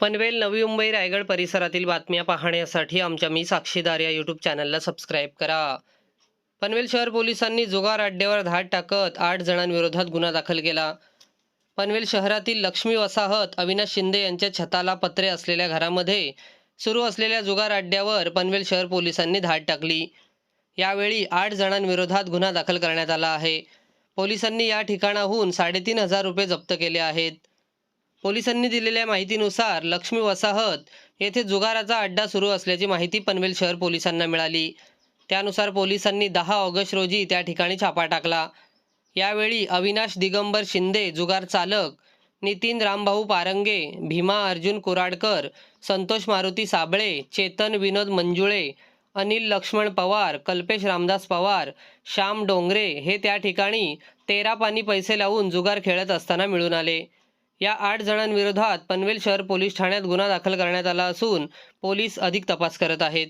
पनवेल नवी मुंबई रायगड परिसरातील बातम्या पाहण्यासाठी आमच्या मी साक्षीदार या यूट्यूब चॅनलला सबस्क्राईब करा. पनवेल शहर पोलिसांनी जुगार अड्ड्यावर धाड टाकत आठ जणांविरोधात गुन्हा दाखल केला. पनवेल शहरातील लक्ष्मी वसाहत अविनाश शिंदे यांच्या छताला पत्रे असलेल्या घरामध्ये सुरू असलेल्या जुगार अड्ड्यावर पनवेल शहर पोलिसांनी धाड टाकली. यावेळी आठ जणांविरोधात गुन्हा दाखल करण्यात आला आहे. पोलिसांनी या ठिकाणाहून साडेतीन हजार रुपये जप्त केले आहेत. पोलिसांनी दिलेल्या माहितीनुसार लक्ष्मी वसाहत येथे जुगाराचा अड्डा सुरू असल्याची माहिती पनवेल शहर पोलिसांना मिळाली. त्यानुसार पोलिसांनी दहा ऑगस्ट रोजी त्या ठिकाणी छापा टाकला. यावेळी अविनाश दिगंबर शिंदे जुगार चालक नितीन रामभाऊ पारंगे भीमा अर्जुन कुराडकर संतोष मारुती साबळे चेतन विनोद मंजुळे अनिल लक्ष्मण पवार कल्पेश रामदास पवार श्याम डोंगरे हे त्या ठिकाणी तेरा पाणी पैसे लावून जुगार खेळत असताना मिळून आले. या आठ जणांविरोधात पनवेल शहर पोलीस ठाण्यात गुन्हा दाखल करण्यात आला असून पोलीस अधिक तपास करत आहेत.